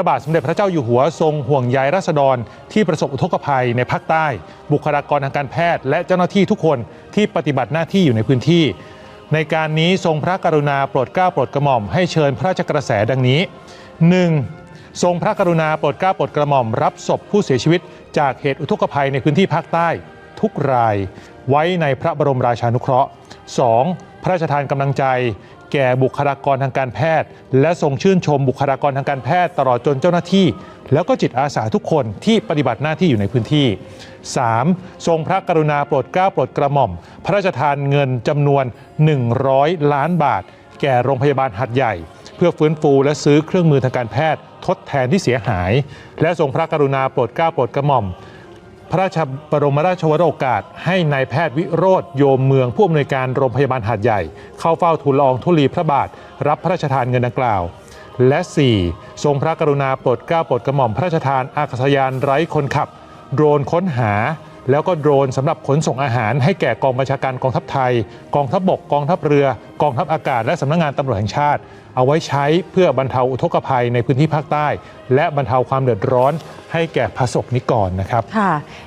พระบาทสมเด็จพระเจ้าอยู่หัวทรงห่วงใยราษฎร ที่ประสบอุทกภัยในภาคใต้ บุคลากรทางการแพทย์ และเจ้าหน้าที่ทุกคนที่ปฏิบัติหน้าที่อยู่ในพื้นที่ ในการนี้ทรงพระกรุณาโปรดเกล้าโปรดกระหม่อมให้เชิญพระราชกระแสดังนี้ 1. ทรงพระกรุณาโปรดเกล้าโปรดกระหม่อมรับศพผู้เสียชีวิต จากเหตุอุทกภัยในพื้นที่ภาคใต้ ทุกราย ไว้ในพระบรมราชานุเคราะห์ 2. พระราชทานกำลังใจ แก่บุคลากรทางการแพทย์ และทรงชื่นชมบุคลากรทางการแพทย์ตลอดจนเจ้าหน้าที่ แล้วก็จิตอาสาทุกคนที่ปฏิบัติหน้าที่อยู่ในพื้นที่ 3. ทรงพระกรุณาโปรดเกล้าโปรดกระหม่อม พระราชทานเงินจำนวน 100 ล้านบาท แก่โรงพยาบาลหัดใหญ่ เพื่อฟื้นฟูและซื้อเครื่องมือทางการแพทย์ ทดแทนที่เสียหาย และทรงพระกรุณาโปรดเกล้าโปรดกระหม่อม พระราชบรมราชวโรกาส ให้นายแพทย์วิโรธโยมเมืองผู้อำนวยการโรงพยาบาลหาดใหญ่ เข้าเฝ้าทูลละอองธุลีพระบาท รับพระราชทานเงินดังกล่าว และ 4. ทรงพระกรุณาโปรดเกล้าโปรดกระหม่อมพระราชทานอากาศยานไร้คนขับ โดรนค้นหา แล้วก็โดรนสำหรับขนส่งอาหารให้แก่กองบัญชาการกองทัพไทย กองทัพบก กองทัพเรือ กองทัพอากาศ และสำนักงานตำรวจแห่งชาติ เอาไว้ใช้เพื่อบรรเทาอุทกภัยในพื้นที่ภาคใต้ และบรรเทาความเดือดร้อนให้แก่ประสบนิกรนะครับค่ะ